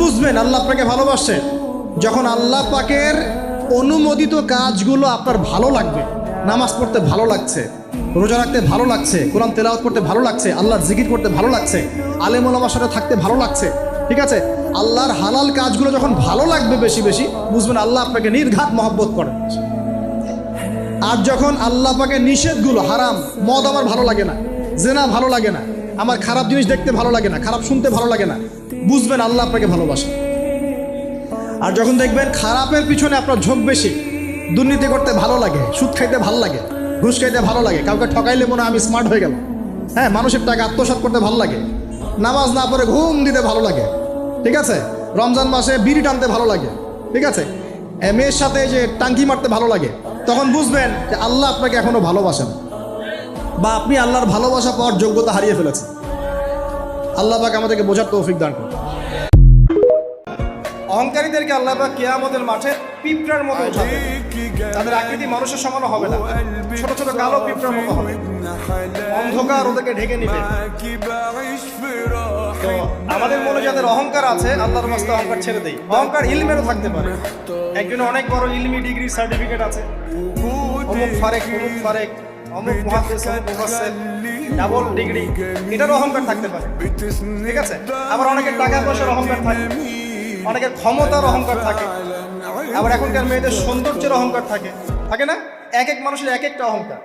বুঝবেন, আল্লাহ আপনাকে ভালোবাসে। যখন আল্লাহ পাকের অনুমোদিত কাজগুলো আপনার ভালো লাগবে, নামাজ পড়তে ভালো লাগছে, রোজা রাখতে ভালো লাগছে, কোরআন তেলাওয়াত করতে ভালো লাগছে, আল্লাহর জিকির করতে ভালো লাগছে, আলেম ওলামার সাথে থাকতে ভালো লাগছে, ঠিক আছে? আল্লাহর হালাল কাজগুলো যখন ভালো লাগবে বেশি বেশি, বুঝবেন আল্লাহ আপনাকে নির্ঘাত মহব্বত করেন আর যখন আল্লাহ পাকে নিষেধগুলো হারাম, মদ আমার ভালো লাগে না, জেনা ভালো লাগে না আমার খারাপ জিনিস দেখতে ভালো লাগে না, খারাপ শুনতে ভালো লাগে না। বুঝবেন আল্লাহ আপনাকে ভালোবাসে। আর যখন দেখবেন খারাপের পিছনে আপনার ঝোঁক বেশি, দুর্নীতি করতে ভালো লাগে, সুদ খাইতে ভালো লাগে, ঘুষ খাইতে ভালো লাগে, কাউকে ঠকাইলে মনে আমি স্মার্ট হয়ে গেলাম। হ্যাঁ মানুষের টাকা আত্মসাৎ করতে ভালো লাগে, নামাজ না পড়ে ঘুম দিতে ভালো লাগে, ঠিক আছে? রমজান মাসে বিড়ি টানতে ভালো লাগে, ঠিক আছে? মেয়ের সাথে যে টাঙ্কি মারতে ভালো লাগে, তখন বুঝবেন যে আল্লাহ আপনাকে এখনও ভালোবাসেন। বা আপনি আল্লাহর ভালোবাসা পাওয়ার যোগ্যতা হারিয়ে ফেলেছেন। আল্লাহ পাক আমাদেরকে বোঝার তৌফিক দান করুন। অহংকারীদেরকে আল্লাহ পাক কিয়ামতের মাঠে পিঁপড়ার মতো উঠাবে তাদের আকৃতি মানুষের সমান হবে না। ছোট ছোট কালো পিঁপড়ার মতো হবে। অন্ধকার ওদেরকে ঢেকে নিবে। তো আমাদের মনে যাদের অহংকার আছে, আল্লাহর মাস্তে অহংকার ছেড়ে দেই। অহংকার ইলমেরও থাকতে পারে। একজন অনেক বড় ইলমি ডিগ্রি সার্টিফিকেট আছে। অমুক ফারেক অমুক ফারেক। অমুক ডাবল ডিগ্রি, এটারও অহংকার থাকতে পারে। ঠিক আছে? আবার অনেকের টাকা পয়সার অহংকার থাকে, অনেকের ক্ষমতার অহংকার থাকে, আবার এখনকার মেয়েদের সৌন্দর্যের অহংকার থাকে। থাকে না? এক এক মানুষের এক একটা অহংকার।